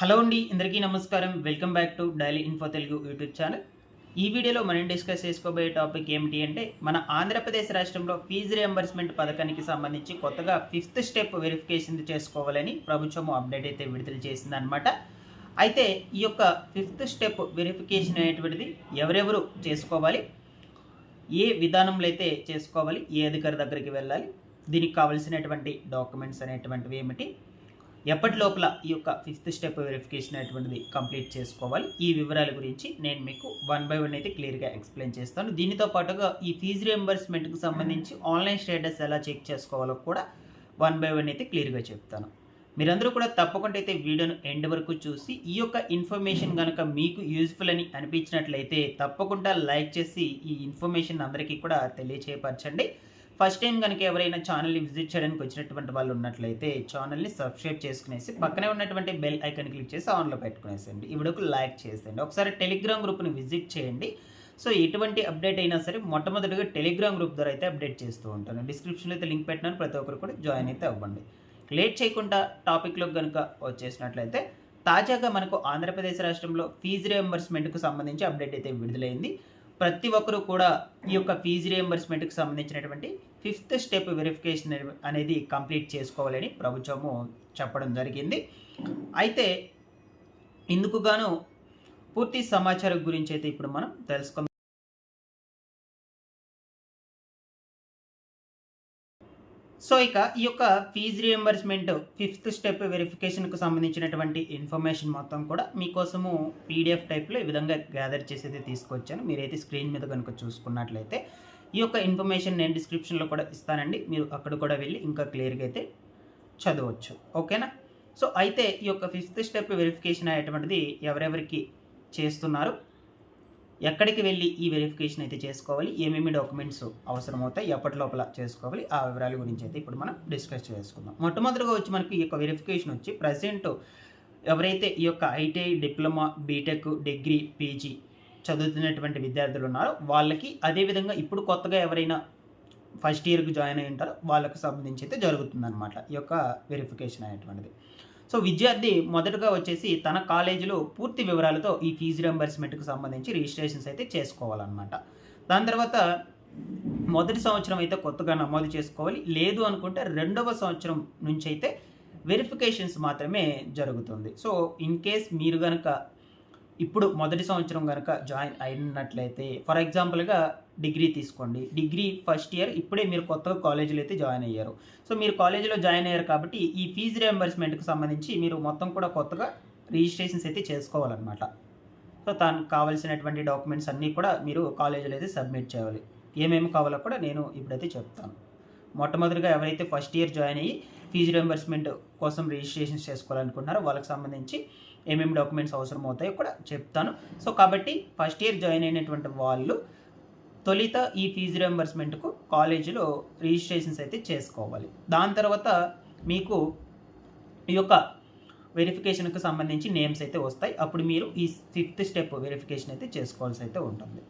Hello అండి అందరికీ నమస్కారం. Welcome back to daily info Telugu YouTube channel. ఈ వీడియోలో మనం డిస్కస్ చేసుకోబోయే టాపిక్ ఏమిటి అంటే మన ఆంధ్రప్రదేశ్ రాష్ట్రంలో ఫీజు రియంబర్స్మెంట్ పథకానికి సంబంధించి కొత్తగా ఫిఫ్త్ స్టెప్ వెరిఫికేషన్ చేసుకోవాలని ప్రభుత్వం అప్డేట్ అయితే విడుదల చేసిందనమాట అయితే ఈ యొక్క ఫిఫ్త్ స్టెప్ వెరిఫికేషన్ అనేటువంటిది ఎవరెవరు చేసుకోవాలి? ఏ విధానంలో అయితే చేసుకోవాలి? ఏ అధికారి దగ్గరికి వెళ్ళాలి? దీనికి కావలసినటువంటి డాక్యుమెంట్స్ అనేటువంటివి ఏమిటి? ఎప్పటి లోపల ఈ యొక్క ఫిఫ్త్ స్టెప్ వెరిఫికేషన్ అనేటువంటిది కంప్లీట్ చేసుకోవాలి. ఈ వివరాల గురించి నేను మీకు వన్ బై వన్ అయితే క్లియర్గా ఎక్స్ప్లెయిన్ చేస్తాను. దీనితో పాటుగా ఈ ఫీజు రియంబర్స్మెంట్కి సంబంధించి ఆన్లైన్ స్టేటస్ ఎలా చెక్ చేసుకోవాలో కూడా వన్ బై వన్ అయితే క్లియర్గా చెప్తాను. మీరందరూ కూడా తప్పకుండా అయితే వీడియోను ఎండ్ వరకు చూసి ఈ యొక్క ఇన్ఫర్మేషన్ కనుక మీకు యూజ్ఫుల్ అని అనిపించినట్లయితే తప్పకుండా లైక్ చేసి ఈ ఇన్ఫర్మేషన్ అందరికీ కూడా తెలియచేయపరచండి. ఫస్ట్ టైం కనుక ఎవరైనా ఛానల్ని విజిట్ చేయడానికి వచ్చినటువంటి వాళ్ళు ఉన్నట్లయితే ఛానల్ని సబ్స్క్రైబ్ చేసుకునేసి పక్కనే ఉన్నటువంటి బెల్ ఐకన్ క్లిక్ చేసి ఆన్లో పెట్టుకునేసేయండి. ఇవిడకు లైక్ చేసేయండి. ఒకసారి టెలిగ్రామ్ గ్రూప్ని విజిట్ చేయండి. సో ఎటువంటి అప్డేట్ అయినా సరే మొట్టమొదటిగా టెలిగ్రామ్ గ్రూప్ ద్వారా అయితే అప్డేట్ చేస్తూ ఉంటాను. డిస్క్రిప్షన్లో అయితే లింక్ పెట్టినాను. ప్రతి ఒక్కరు కూడా జాయిన్ అయితే అవ్వండి. లేట్ చేయకుండా టాపిక్లోకి కనుక వచ్చేసినట్లయితే తాజాగా మనకు ఆంధ్రప్రదేశ్ రాష్ట్రంలో ఫీజు రియంబర్స్మెంట్కు సంబంధించి అప్డేట్ అయితే విడుదలైంది. ప్రతి ఒక్కరూ కూడా ఈ యొక్క ఫీజు రియంబర్స్మెంట్కి సంబంధించినటువంటి ఫిఫ్త్ స్టెప్ వెరిఫికేషన్ అనేది కంప్లీట్ చేసుకోవాలని ప్రభుత్వము చెప్పడం జరిగింది. అయితే ఇందుకు గాను పూర్తి సమాచారం గురించి అయితే ఇప్పుడు మనం తెలుసుకుందాం. సో ఇక ఈ యొక్క ఫీజు రియంబర్స్మెంట్ ఫిఫ్త్ స్టెప్ వెరిఫికేషన్కు సంబంధించినటువంటి ఇన్ఫర్మేషన్ మొత్తం కూడా మీకోసము పీడిఎఫ్ టైప్లో ఈ విధంగా గ్యాదర్ చేసేది తీసుకొచ్చాను. మీరైతే స్క్రీన్ మీద కనుక చూసుకున్నట్లయితే ఈ యొక్క ఇన్ఫర్మేషన్ నేను డిస్క్రిప్షన్లో కూడా ఇస్తానండి. మీరు అక్కడ కూడా వెళ్ళి ఇంకా క్లియర్గా అయితే చదవచ్చు. ఓకేనా? సో అయితే ఈ యొక్క ఫిఫ్త్ స్టెప్ వెరిఫికేషన్ అయ్యేటువంటిది ఎవరెవరికి చేస్తున్నారు? ఎక్కడికి వెళ్ళి ఈ వెరిఫికేషన్ అయితే చేసుకోవాలి? ఏమేమి డాక్యుమెంట్స్ అవసరమవుతాయి? ఎప్పటి లోపల చేసుకోవాలి? ఆ వివరాల గురించి అయితే ఇప్పుడు మనం డిస్కస్ చేసుకుందాం. మొట్టమొదటిగా వచ్చి మనకి ఈ యొక్క వెరిఫికేషన్ వచ్చి ప్రజెంట్ ఎవరైతే ఈ యొక్క ITI diploma BTech degree PG చదువుతున్నటువంటి విద్యార్థులు ఉన్నారో వాళ్ళకి అదేవిధంగా ఇప్పుడు కొత్తగా ఎవరైనా ఫస్ట్ ఇయర్కి జాయిన్ అయి ఉంటారో వాళ్ళకి సంబంధించి అయితే జరుగుతుందన్నమాట ఈ యొక్క వెరిఫికేషన్ అనేటువంటిది సో విద్యార్థి మొదటగా వచ్చేసి తన కాలేజీలో పూర్తి వివరాలతో ఈ ఫీజు రింబర్స్మెంట్కి సంబంధించి రిజిస్ట్రేషన్స్ అయితే చేసుకోవాలన్నమాట. దాని తర్వాత మొదటి సంవత్సరం అయితే కొత్తగా నమోదు చేసుకోవాలి. లేదు అనుకుంటే రెండవ సంవత్సరం నుంచి అయితే వెరిఫికేషన్స్ మాత్రమే జరుగుతుంది. సో ఇన్ కేస్ మీరు కనుక ఇప్పుడు మొదటి సంవత్సరం కనుక జాయిన్ అయినట్లయితే ఫర్ ఎగ్జాంపుల్గా డిగ్రీ తీసుకోండి. డిగ్రీ ఫస్ట్ ఇయర్ ఇప్పుడే మీరు కొత్తగా కాలేజీలో అయితే జాయిన్ అయ్యారు. సో మీరు కాలేజీలో జాయిన్ అయ్యారు కాబట్టి ఈ ఫీజు రియంబర్స్మెంట్కి సంబంధించి మీరు మొత్తం కూడా కొత్తగా రిజిస్ట్రేషన్స్ అయితే చేసుకోవాలన్నమాట. సో దానికి కావాల్సినటువంటి డాక్యుమెంట్స్ అన్నీ కూడా మీరు కాలేజీలో అయితే సబ్మిట్ చేయాలి. ఏమేమి కావాలో కూడా నేను ఇప్పుడైతే చెప్తాను. మొట్టమొదటిగా ఎవరైతే ఫస్ట్ ఇయర్ జాయిన్ అయ్యి ఫీజు రియంబర్స్మెంట్ కోసం రిజిస్ట్రేషన్ చేసుకోవాలనుకుంటున్నారో వాళ్ళకి సంబంధించి ఏమేమి డాక్యుమెంట్స్ అవసరం అవుతాయో కూడా చెప్తాను. సో కాబట్టి ఫస్ట్ ఇయర్ జాయిన్ అయినటువంటి వాళ్ళు తొలిత ఈ ఫీజు రియంబర్స్మెంట్కు కాలేజీలో రిజిస్ట్రేషన్స్ అయితే చేసుకోవాలి. దాని తర్వాత మీకు ఈ యొక్క వెరిఫికేషన్కు సంబంధించి నేమ్స్ అయితే వస్తాయి. అప్పుడు మీరు ఈ ఫిఫ్త్ స్టెప్ వెరిఫికేషన్ అయితే చేసుకోవాల్సి అయితే ఉంటుంది.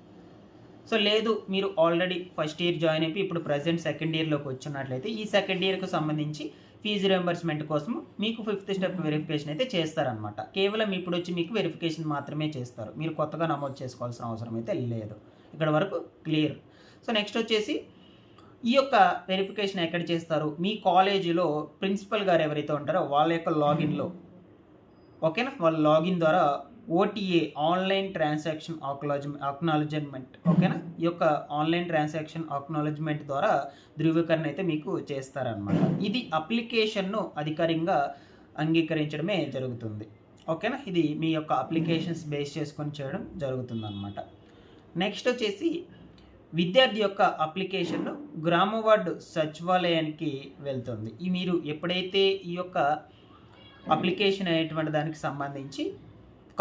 సో లేదు మీరు ఆల్రెడీ ఫస్ట్ ఇయర్ జాయిన్ అయిపోయి ఇప్పుడు ప్రజెంట్ సెకండ్ ఇయర్లోకి వచ్చినట్లయితే ఈ సెకండ్ ఇయర్కి సంబంధించి ఫీజు రియంబర్స్మెంట్ కోసం మీకు ఫిఫ్త్ స్టెప్ వెరిఫికేషన్ అయితే చేస్తారనమాట కేవలం ఇప్పుడు వచ్చి మీకు వెరిఫికేషన్ మాత్రమే చేస్తారు. మీరు కొత్తగా నమోదు చేసుకోవాల్సిన అవసరం అయితే లేదు. ఇక్కడ వరకు క్లియర్. సో నెక్స్ట్ వచ్చేసి ఈ యొక్క వెరిఫికేషన్ ఎక్కడ చేస్తారు? మీ కాలేజీలో ప్రిన్సిపల్ గారు ఎవరైతే ఉంటారో వాళ్ళ యొక్క లాగిన్లో. ఓకేనా? వాళ్ళ లాగిన్ ద్వారా OTA online transaction acknowledge acknowledgement ఓకేనా? ఈ యొక్క ఆన్లైన్ ట్రాన్సాక్షన్ ఆక్నాలజ్మెంట్ ద్వారా ధృవీకరణ అయితే మీకు చేస్తారనమాట ఇది అప్లికేషన్ను అధికారికంగా అంగీకరించడమే జరుగుతుంది. ఓకేనా? ఇది మీ యొక్క అప్లికేషన్స్ బేస్ చేసుకొని చేయడం జరుగుతుందన్నమాట. నెక్స్ట్ వచ్చేసి విద్యార్థి యొక్క అప్లికేషన్ గ్రామ వార్డు సచివాలయానికి వెళ్తుంది. ఈ మీరు ఎప్పుడైతే ఈ యొక్క అప్లికేషన్ అనేటువంటి దానికి సంబంధించి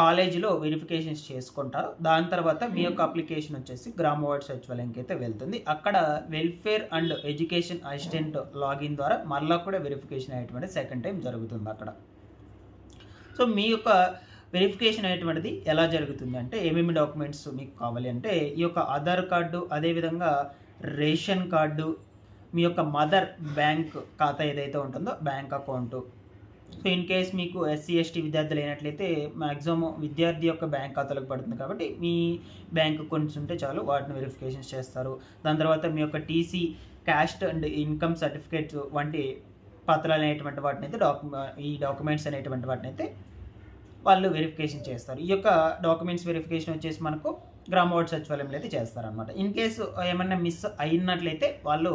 కాలేజీలో వెరిఫికేషన్స్ చేసుకుంటారో దాని తర్వాత మీ యొక్క అప్లికేషన్ వచ్చేసి గ్రామ వార్డ్ సచివాలయంకి అయితే వెళ్తుంది. అక్కడ welfare and education assistant login ద్వారా మళ్ళీ కూడా వెరిఫికేషన్ అయ్యేటువంటి సెకండ్ టైం జరుగుతుంది అక్కడ. సో మీ యొక్క వెరిఫికేషన్ అనేటువంటిది ఎలా జరుగుతుంది అంటే ఏమేమి డాక్యుమెంట్స్ మీకు కావాలి అంటే ఈ యొక్క ఆధార్ కార్డు అదేవిధంగా రేషన్ కార్డు మీ యొక్క మదర్ బ్యాంక్ ఖాతా ఏదైతే ఉంటుందో bank account. So in case మీకు ఎస్సీ ఎస్టీ విద్యార్థులు అయినట్లయితే మ్యాక్సిమం విద్యార్థి యొక్క బ్యాంక్ ఖాతాలకు పడుతుంది కాబట్టి మీ బ్యాంక్ అకౌంట్స్ ఉంటే చాలు వాటిని వెరిఫికేషన్స్ చేస్తారు. దాని తర్వాత మీ యొక్క TC caste and income certificates వంటి పత్రాలు అనేటువంటి వాటిని అయితే డాక్యు ఈ డాక్యుమెంట్స్ అనేటువంటి వాటిని అయితే వాళ్ళు వెరిఫికేషన్ చేస్తారు. ఈ యొక్క డాక్యుమెంట్స్ వెరిఫికేషన్ వచ్చేసి మనకు గ్రామ వార్డ్ సచివాలయంలో అయితే చేస్తారనమాట ఇన్ కేసు ఏమైనా మిస్ అయినట్లయితే వాళ్ళు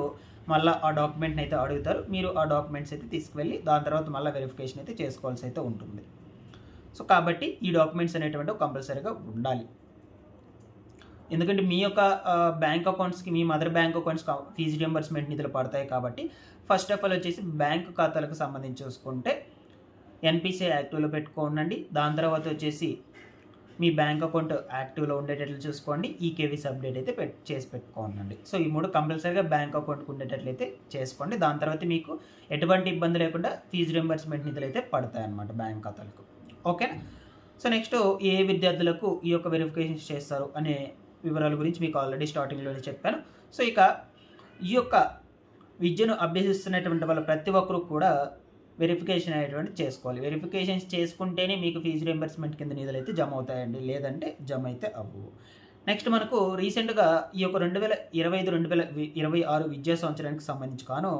మళ్ళీ ఆ డాక్యుమెంట్ని అయితే అడుగుతారు. మీరు ఆ డాక్యుమెంట్స్ అయితే తీసుకువెళ్ళి దాని తర్వాత మళ్ళీ వెరిఫికేషన్ అయితే చేసుకోవాల్సి అయితే ఉంటుంది. సో కాబట్టి ఈ డాక్యుమెంట్స్ అనేటువంటి కంపల్సరీగా ఉండాలి. ఎందుకంటే మీ యొక్క బ్యాంక్ అకౌంట్స్కి మీ mother bank accounts fees reimbursement నిధులు పడతాయి కాబట్టి ఫస్ట్ ఆఫ్ ఆల్ వచ్చేసి బ్యాంక్ ఖాతాలకు సంబంధించి చూసుకుంటే ఎన్పిసి యాక్టివ్లో పెట్టుకోండి దాని తర్వాత వచ్చేసి మీ బ్యాంక్ అకౌంట్ యాక్టివ్లో ఉండేటట్లు చూసుకోండి. ఈ అప్డేట్ అయితే పెట్ చేసి పెట్టుకోండి సో ఈ మూడు కంపల్సరీగా బ్యాంక్ అకౌంట్కి ఉండేటట్లయితే చేసుకోండి. దాని తర్వాత మీకు ఎటువంటి ఇబ్బంది లేకుండా ఫీజు రింబర్స్మెంట్ నిధులు అయితే పడతాయి అన్నమాట బ్యాంక్ ఖాతాలకు. ఓకేనా? సో నెక్స్ట్ ఏ విద్యార్థులకు ఈ యొక్క వెరిఫికేషన్ చేస్తారు అనే వివరాల గురించి మీకు ఆల్రెడీ స్టార్టింగ్లోనే చెప్పాను. సో ఇక ఈ యొక్క విద్యను అభ్యసిస్తున్నటువంటి వాళ్ళ ప్రతి ఒక్కరు కూడా వెరిఫికేషన్ అనేటువంటి చేసుకోవాలి. వెరిఫికేషన్స్ చేసుకుంటేనే మీకు ఫీజు రియంబర్స్మెంట్ కింద నిధులు అయితే జమ అవుతాయండి. లేదంటే జమ అయితే అవ్వవు. నెక్స్ట్ మనకు రీసెంట్గా ఈ యొక్క రెండు వేల ఇరవై ఐదు రెండు వేల ఇరవై ఆరు విద్యా సంవత్సరానికి సంబంధించి కాను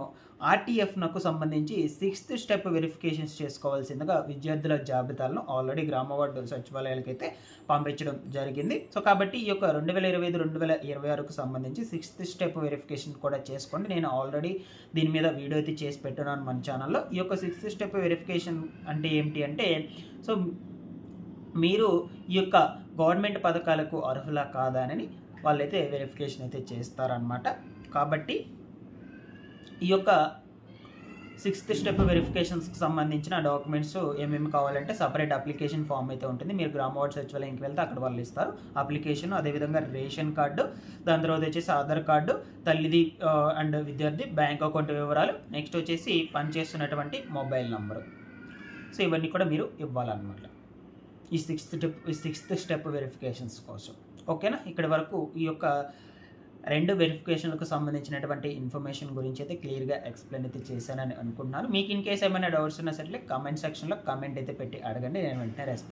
ఆర్టీఎఫ్నకు సంబంధించి సిక్స్త్ స్టెప్ వెరిఫికేషన్స్ చేసుకోవాల్సిందిగా విద్యార్థుల జాబితాలను ఆల్రెడీ గ్రామ వార్డు సచివాలయాలకు అయితే పంపించడం జరిగింది. సో కాబట్టి ఈ యొక్క రెండు వేల ఇరవై ఐదు రెండు వేల ఇరవై ఆరుకు సంబంధించి సిక్స్త్ స్టెప్ వెరిఫికేషన్ కూడా చేసుకోండి. నేను ఆల్రెడీ దీని మీద వీడియో అయితే చేసి పెట్టున్నాను మన ఛానల్లో. ఈ యొక్క సిక్స్త్ స్టెప్ వెరిఫికేషన్ అంటే ఏమిటి అంటే సో మీరు ఈ యొక్క గవర్నమెంట్ పథకాలకు అర్హులా కాదానని వాళ్ళైతే వెరిఫికేషన్ అయితే చేస్తారనమాట కాబట్టి ఈ యొక్క సిక్స్త్ స్టెప్ వెరిఫికేషన్స్కి సంబంధించిన డాక్యుమెంట్స్ ఏమేమి కావాలంటే సపరేట్ అప్లికేషన్ ఫామ్ అయితే ఉంటుంది. మీరు గ్రామ వార్డ్ సచివాలయంకి వెళ్తే అక్కడ వాళ్ళు ఇస్తారు. అప్లికేషన్ అదేవిధంగా రేషన్ కార్డు దాని తర్వాత వచ్చేసి ఆధార్ కార్డు తల్లిది అండ్ విద్యార్థి బ్యాంక్ అకౌంట్ వివరాలు నెక్స్ట్ వచ్చేసి పనిచేస్తున్నటువంటి మొబైల్ నంబరు. సో ఇవన్నీ కూడా మీరు ఇవ్వాలన్నమాట. ఈ సిక్స్త్ స్టెప్ ఈ సిక్స్త్ స్టెప్ వెరిఫికేషన్స్ కోసం. ఓకేనా ఇక్కడి వరకు ఈ యొక్క రెండు వెరిఫికేషన్లకు సంబంధించినటువంటి ఇన్ఫర్మేషన్ గురించి అయితే క్లియర్గా ఎక్స్ప్లెయిన్ అయితే చేశానని అనుకుంటున్నాను. మీకు ఇన్ కేస్ ఏమైనా డౌట్స్ ఉన్నా సరే కామెంట్ సెక్షన్లో కామెంట్ అయితే పెట్టి అడగండి నేను వెంటనే రెస్పాన్స్